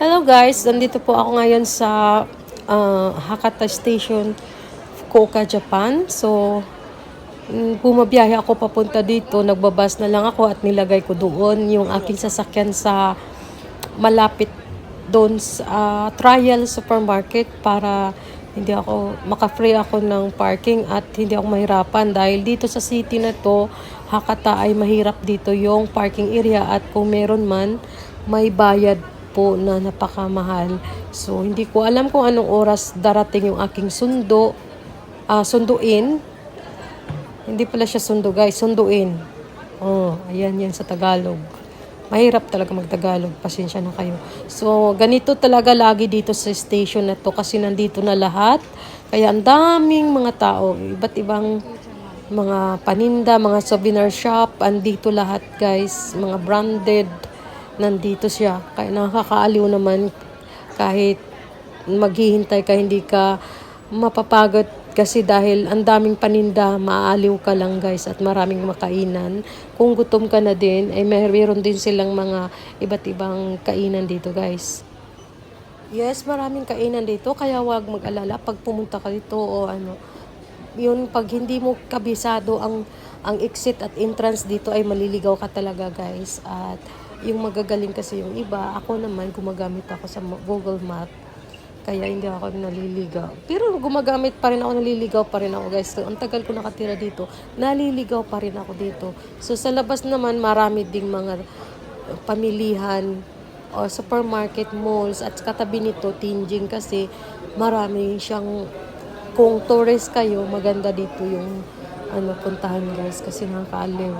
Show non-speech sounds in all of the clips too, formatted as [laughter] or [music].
Hello guys, nandito po ako ngayon sa ah, Hakata Station, Fukuoka, Japan. So, mm, bumabiyahe ako papunta dito, nagbabas na lang ako at nilagay ko doon yung aking sasakyan sa malapit doon sa ah, trial supermarket para hindi ako maka-free ako ng parking at hindi ako mahirapan. Dahil dito sa city na to Hakata ay mahirap dito yung parking area at kung meron man may bayad po na napakamahal. So hindi ko alam kung anong oras darating yung aking sundo ah, sunduin. Hindi pala siya sundo guys, sunduin. Oh, ayan yan sa Tagalog. Mahirap talaga magtagalog. Pasensya na kayo. So, ganito talaga lagi dito sa station na to kasi nandito na lahat. Kaya ang daming mga tao, iba't ibang mga paninda, mga souvenir shop, andito lahat guys, mga branded, nandito siya. Kaya nakakaaliw naman kahit maghihintay ka, hindi ka mapapagod kasi dahil ang daming paninda, maaaliw ka lang guys at maraming makainan. Kung gutom ka na din, ay meron din silang mga iba't ibang kainan dito guys. Yes, maraming kainan dito kaya wag mag-alala pag pumunta ka dito o ano. Yun pag hindi mo kabisado ang ang exit at entrance dito ay maliligaw ka talaga guys. At yung magagaling kasi yung iba, ako naman gumagamit ako sa Google Map. Kaya hindi ako naliligaw. Pero gumagamit pa rin ako, naliligaw pa rin ako guys. So, ang tagal ko nakatira dito, naliligaw pa rin ako dito. So sa labas naman, marami ding mga pamilihan o supermarket, malls at katabi nito, Tinjing kasi marami siyang kung tourist kayo, maganda dito yung ano puntahan guys kasi nakakaaliw.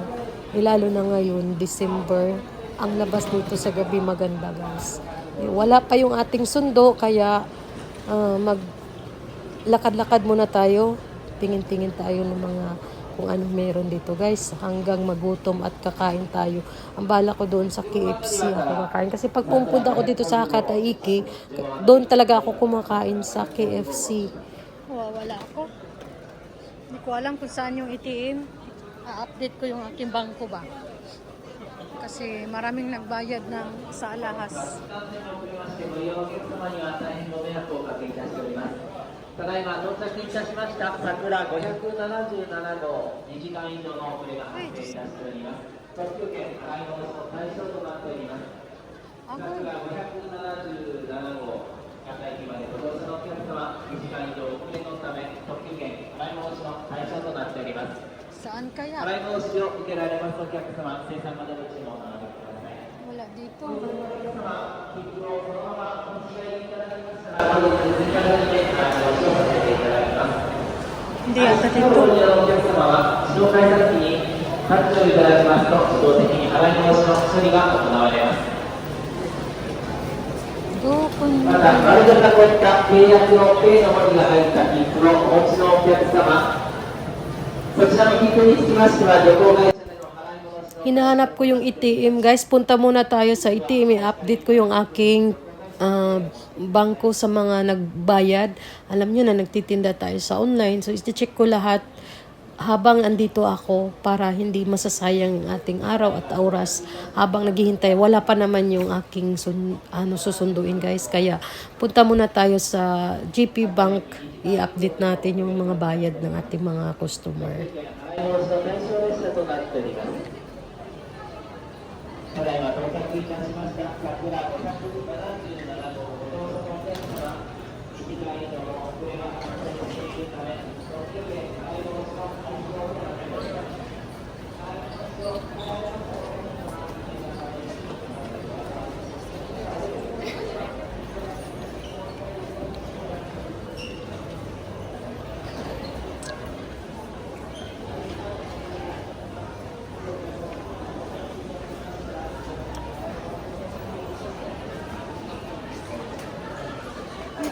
Lalo na ngayon, December, ang labas dito sa gabi maganda guys. Wala pa yung ating sundo kaya ah, mag lakad-lakad muna tayo. Tingin-tingin tayo ng mga kung ano meron dito guys hanggang magutom at kakain tayo. Ang bala ko doon sa KFC ako kakain kasi pag pumunta ako dito sa Kataiki, doon talaga ako kumakain sa KFC. Wala ako. Hindi ko alam kung saan yung ATM. A-update ko yung aking bangko ba kasi maraming nagbayad ng sa alahas. Okay. 参加や払い戻しを受けられますお客様生産まの注文をお願いください。ほらリーキックをそのままお持ち帰りいただきましたら後で追加で払いいただきますで、はい、今お客様は自動改札機に。タッをいただきますと自動的に払い戻しの処理が行われますどうこまた丸型こういった契約の A の文字が入った金庫のお持ちのお客様 Hinahanap ko yung ATM. Guys, punta muna tayo sa ATM. I-update ko yung aking ah, bangko sa mga nagbayad. Alam nyo na, nagtitinda tayo sa online. So, iti-check ko lahat habang andito ako para hindi masasayang yung ating araw at oras habang naghihintay. Wala pa naman yung aking sun, ano, susunduin guys. Kaya punta muna tayo sa GP Bank. I-update natin yung mga bayad ng ating mga customer.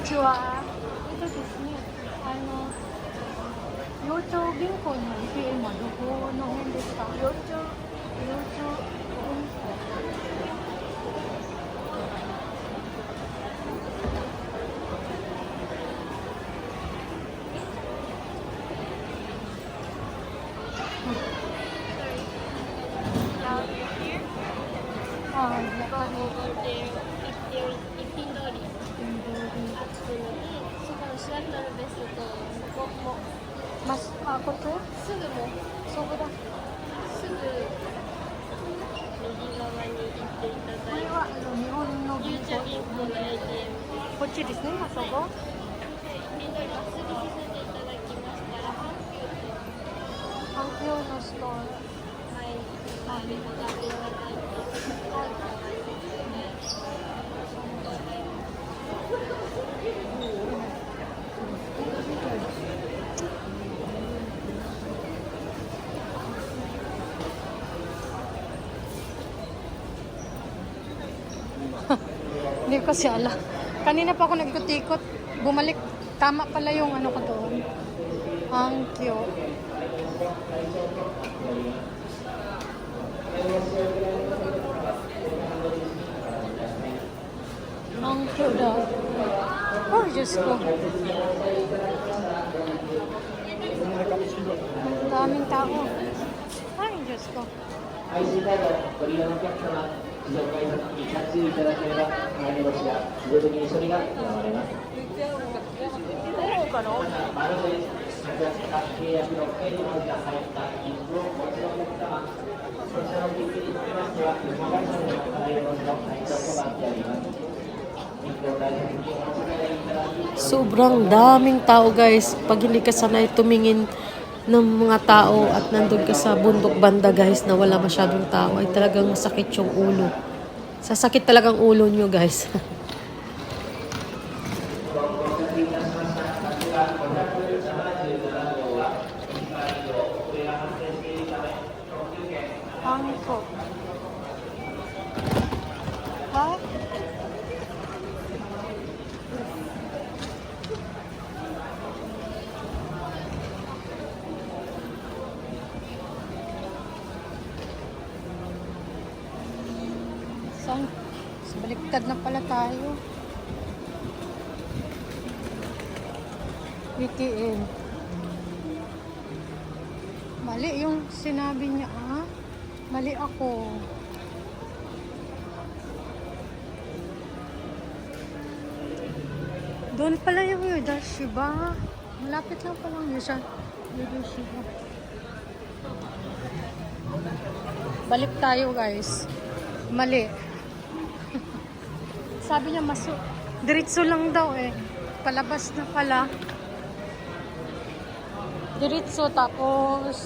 ちは。えっとですね。あの、幼鳥銀行の ATM はどこの辺ですか幼鳥、幼鳥銀行。ああ、Go over there if there if he あ、こっちすぐもうそこだ。すぐ右側に行っていただいてこれはあの日本の銀行銀行の ATM こっちですね、あそこ？緑まっすぐ進んでいただきましたら環境のストア。前に前に向かっていただ Hindi ko kasi alam. Kanina pa ako nag-ikot-ikot. Bumalik. Tama pala yung ano ko doon. Ang cute. Ang cute daw. Oh, Diyos ko. Ang daming tao. Ay, Diyos ko. IC カードご利用のお客様、自動改札機に着いただければ、前のロシア、自動的に処理が行われます。まるで格安化契約の権利が入った切符をお持ちのお客様、こちらの切符につきましては、モバイルの対応の配達となっております。日本大学にお持ち帰りいただき、 Sobrang daming tao guys. Pag hindi ka sanay tumingin ng mga tao at nandun ka sa bundok banda guys na wala masyadong tao ay talagang masakit yung ulo. Sasakit talagang ulo nyo guys. [laughs] Saan? Sa baliktad na pala tayo. BTN. Mali yung sinabi niya, ah. Mali ako. Doon pala yung Yudashiba. Malapit lang pala yung. Yudashiba. Balik tayo guys. Mali. Sabi niya maso. Diretso lang daw eh. Palabas na pala. Diretso tapos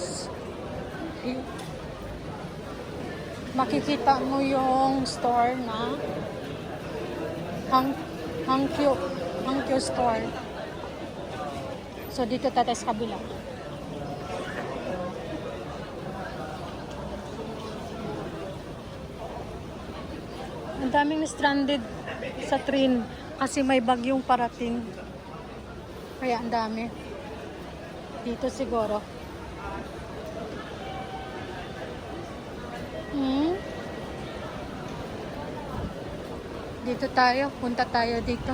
makikita mo yung store na Hang Hangkyo Hangkyo store. So dito sa kabila. Ang daming stranded sa train kasi may bagyong parating. Kaya ang dami. Dito siguro. Hmm? Dito tayo. Punta tayo dito.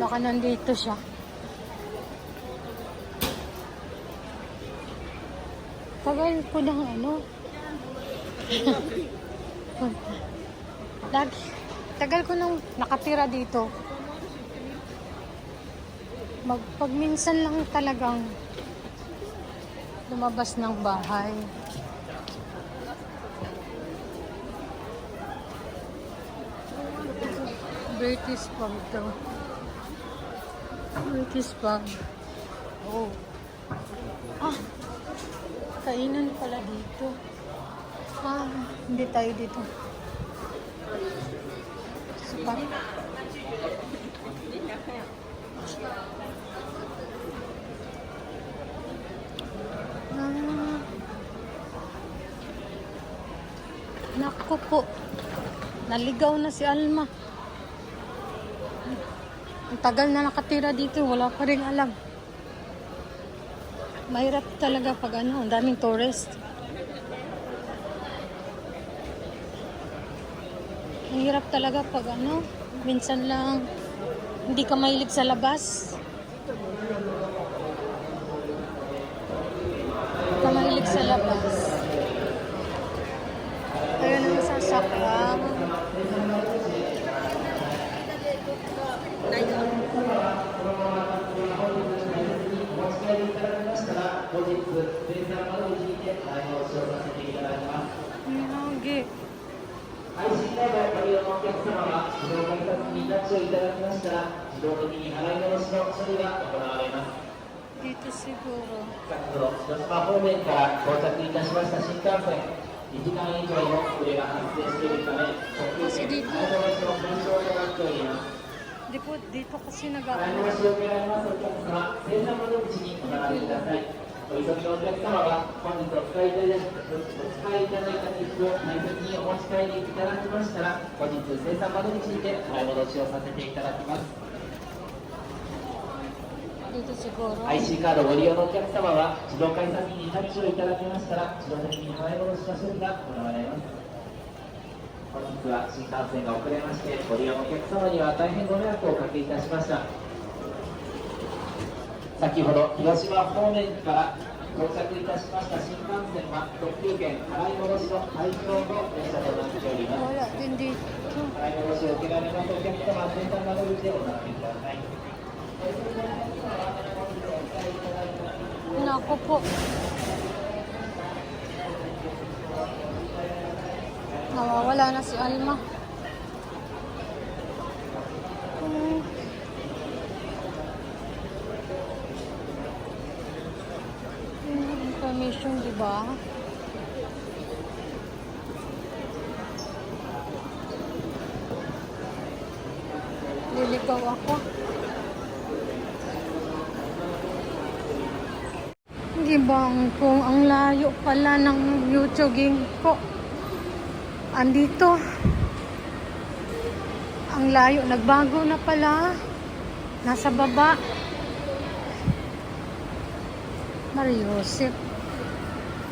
Baka nandito siya. Tagal ko ng ano. Lagi. Tagal ko nang nakatira dito. Mag, pag minsan lang talagang lumabas ng bahay. British pub to. British pub. Oh. Ah, kainan pala dito. Ah, hindi tayo dito. Sapat. Ah. Naku po. Naligaw na si Alma. Ang tagal na nakatira dito, wala pa rin alam. Mahirap talaga pag ano, ang daming tourist. Ang hirap talaga pag ano, minsan lang hindi ka mahilig sa labas. Hindi ka mahilig sa labas. Kaya naman sa saklang. Thank you. 後日、生産窓口にてお申しをさせていただきます。IC カードをご利用のお客様は、自動改札にタッチをいただきましたら、自動的に払い戻しの処理が行われます。Dito. 先ほど広島方面から到着いたしました新幹線2時間以上の遅れが発生しているため特急券払い戻しのとなっております Di po, dito kasi お急ぎのお客様は本日お使いいただいたお使いいただいた切符を大切にお持ち帰りいただきましたら後日生産窓口にて払い戻しをさせていただきます. IC カードをご利用のお客様は自動改札機にタッチをいただきましたら自動的に払い戻しの処理が行われます。本日は新幹線が遅れましてご利用のお客様には大変ご迷惑をおかけいたしました先ほど広島方面から到着いたしました新幹線は特急券払い戻しの対象の列車となっております.払い戻しを受けられますお客様は先端窓口でお並びください Nako po. Nawawala na si Alma. Hmm. Hmm, Information, di ba? Liligaw ako. Di ba ang- kung ang layo pala ng YouTubing ko? Andito. Ang layo, nagbago na pala. Nasa baba. Mariosip.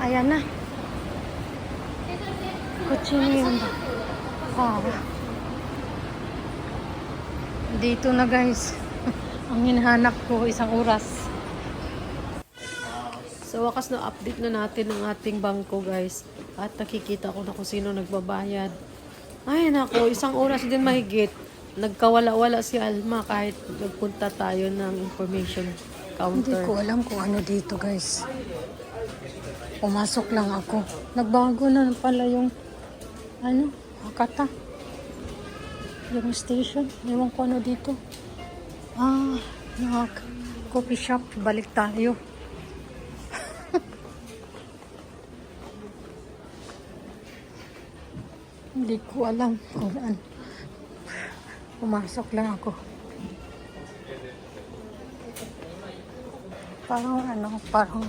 Ayan na. Kutsini yun. Ah. Dito na guys. [laughs] ang hinahanap ko isang oras. So, wakas na update na natin ang ating bangko, guys. At nakikita ko na kung sino nagbabayad. Ay, nako, isang oras din mahigit. Nagkawala-wala si Alma kahit nagpunta tayo ng information Hindi counter. ko alam kung ano dito guys. Pumasok lang ako. Nagbago na pala yung ano, Hakata. Yung station. Ewan ko ano dito. Ah, nak coffee shop. Balik tayo. [laughs] Hindi ko alam kung ano. Pumasok lang ako. Parang ano, parang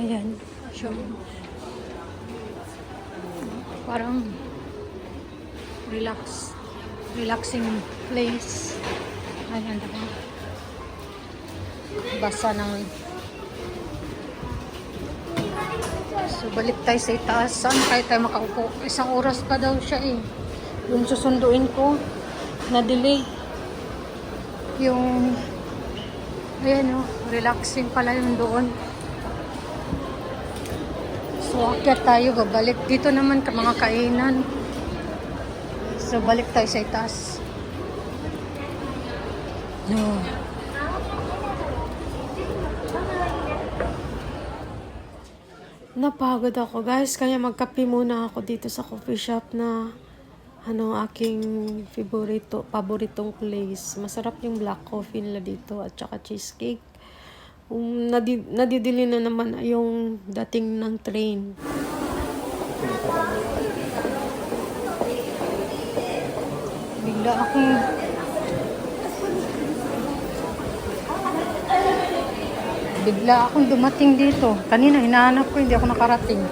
Ayan, siya. Parang relax, relaxing place. Ayan, diba? Basa ng So, balik tayo sa itaas. Saan kaya tayo makaupo? Isang oras pa daw siya eh. Yung susunduin ko, na-delay. Yung, ayan o, relaxing pala yung doon. So, akyat tayo, babalik. Dito naman ka mga kainan. So, balik tayo sa itaas. No. Napagod ako, guys. Kaya magkape muna ako dito sa coffee shop na ano, aking favorito, paboritong place. Masarap yung black coffee nila dito at saka cheesecake. Um, nadi, nadidili na naman yung dating ng train. Bigla akong Bigla akong dumating dito. Kanina hinahanap ko, hindi ako nakarating.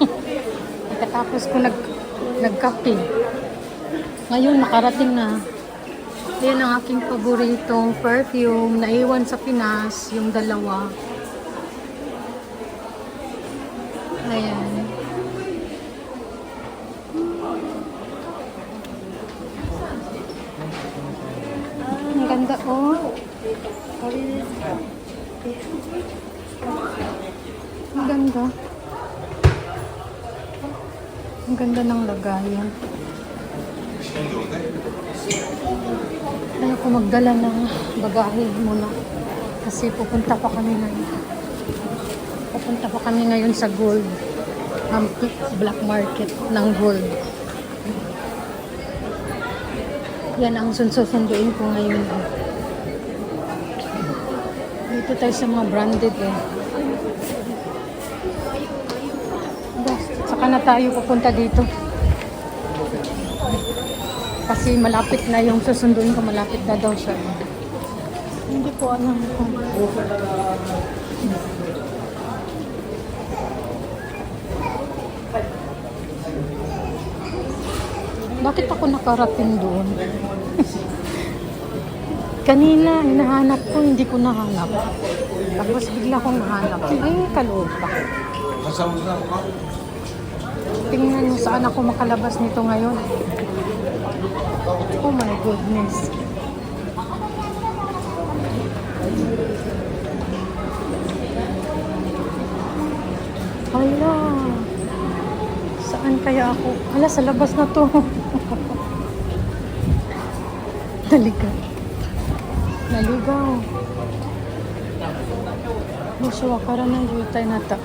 [laughs] Pagkatapos ko nag nagkape. Ngayon nakarating na. Yan ang aking paboritong perfume. Naiwan sa Pinas, yung dalawa. Ayan. Ang ganda oh. Ang ganda. Ang ganda ng lagayan. Ayaw ko magdala ng bagahe muna. Kasi pupunta pa kami ngayon. Pupunta pa kami ngayon sa gold. Um, black market ng gold. Yan ang sunsusunduin ko ngayon. Dito tayo sa mga branded eh. Saka na tayo pupunta dito. Kasi malapit na yung susunduin ko, malapit na daw siya. Hindi ko alam kung... Bakit ako nakarating doon? [laughs] Kanina, hinahanap ko, hindi ko nahanap. Tapos bigla kong nahanap. Ay, kaloob pa. Tingnan mo saan ako makalabas nito ngayon. Oh my goodness. Hala. Saan kaya ako? Hala, sa labas na to. [laughs] Naligaw. Naligaw. Musuwa ka rin ng jutay na ta.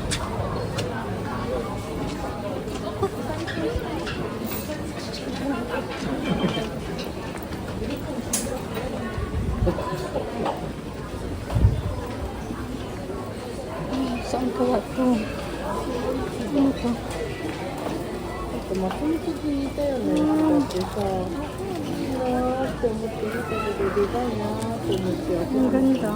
けど、でかいなーって思ってやって Ang ganda.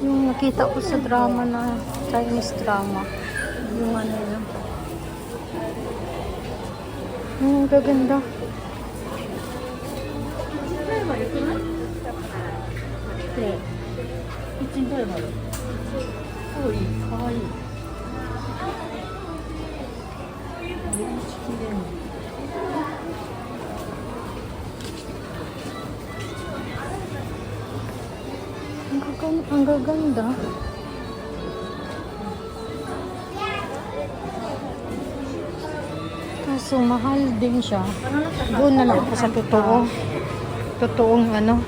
Yung nakita ko sa drama na Chinese drama. Yung ano yun. Ang gaganda. Ang Gaganda. Ang gaganda. Kaso mahal din siya. Doon na lang ako sa totoo. Totoong ano,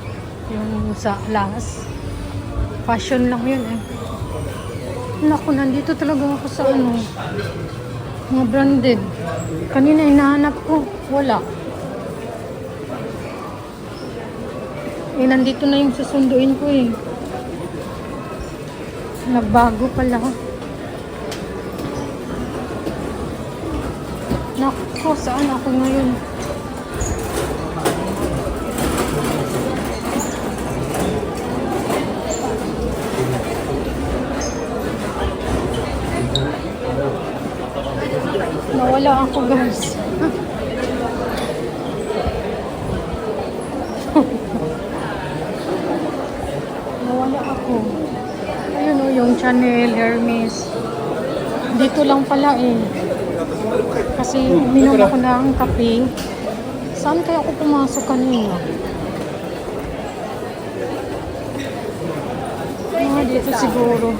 yung sa las. Fashion lang yun eh. Naku, nandito talaga ako sa ano, mga branded. Kanina hinahanap ko, wala. Eh, nandito na yung susunduin ko eh. Nagbago pala. Naku, saan ako ngayon? Nawala ako guys. Nawala ako. Ayun o, yung Chanel, Hermes. Dito lang pala eh. Kasi uminom ako ng kape. Saan kaya ako pumasok kanina? Ah, dito siguro.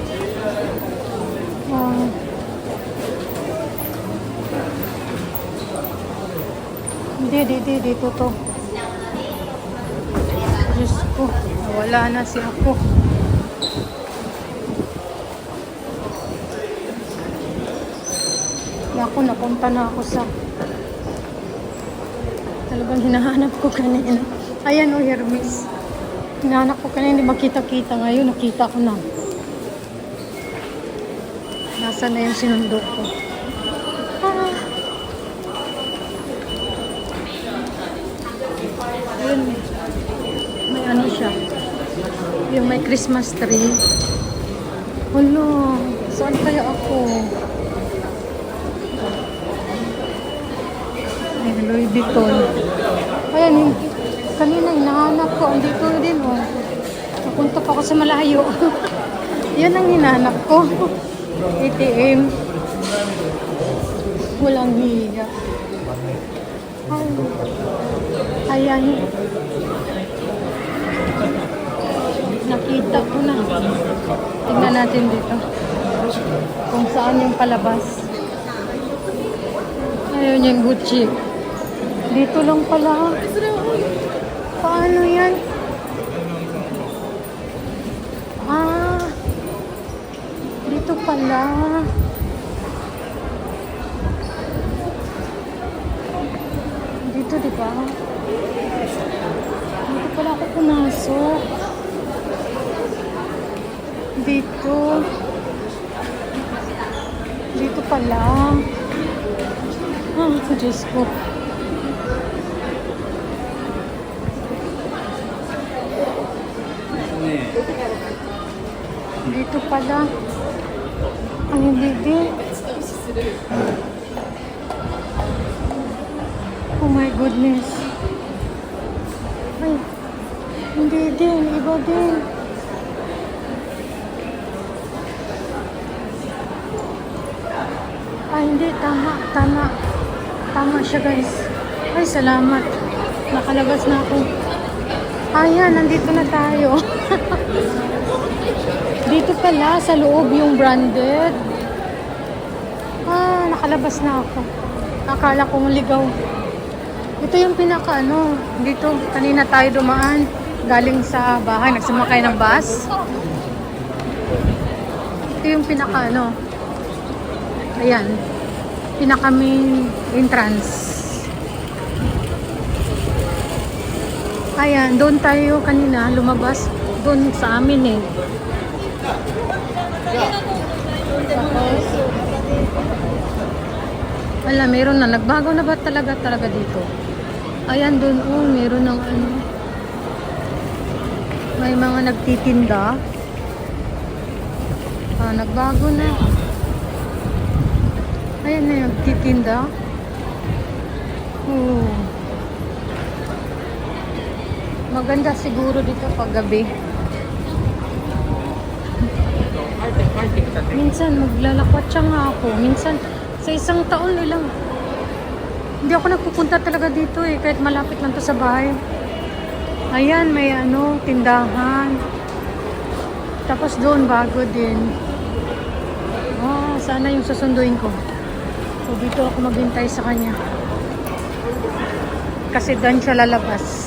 Ah. Hindi, hindi, dito to. Diyos ko, wala na si ako. Naku, napunta na ako sa talagang hinahanap ko kanina. Ayan o, Hermes. Hinahanap ko kanina, hindi makita-kita ngayon. Nakita ko na. Nasa na yung sinundo ko. Ah. Ayun. May ano siya. Yung may Christmas tree. Hala, saan kaya ako? Louis Vuitton. Ayan, kanina hinahanap ko. Andito din, oh. Napunta pa ako sa malayo. [laughs] Yan ang hinahanap ko. ATM. Walang hiya. Ay. Ayan. Nakita ko na. Tingnan natin dito. Kung saan yung palabas. Niya yung Gucci. Dito lang pala. Paano yan? Ah, dito pala. Dito, di ba? Dito pala ako pumasok. Dito. Dito pala. Ah, Diyos ko. Dito pala. Ang hindi din. Oh my goodness. Ay, hindi din. Iba din. Ay, hindi. Tama. Tama. Tama siya, guys. Ay, salamat. Nakalabas na ako. Ayan, nandito na tayo. [laughs] Dito pala, sa loob yung branded. Ah, nakalabas na ako. Akala kong ligaw. Ito yung pinaka ano, dito, kanina tayo dumaan. Galing sa bahay, nagsumakay ng bus. Ito yung pinaka ano. Ayan. Pinaka main entrance. Ayan, doon tayo kanina lumabas. Doon sa amin eh. Tapos, meron na. Nagbago na ba talaga talaga dito? Ayan, doon, oh, meron ng ano. May mga nagtitinda. Ah, nagbago na. Ayan na nagtitinda. Oh. Maganda siguro dito pag gabi. Minsan maglalakwat siya nga ako. Minsan sa isang taon nilang hindi ako nagpupunta talaga dito eh kahit malapit lang to sa bahay. Ayan, may ano, tindahan. Tapos doon bago din. Oh, sana yung susunduin ko. So dito ako maghintay sa kanya. Kasi doon siya lalabas.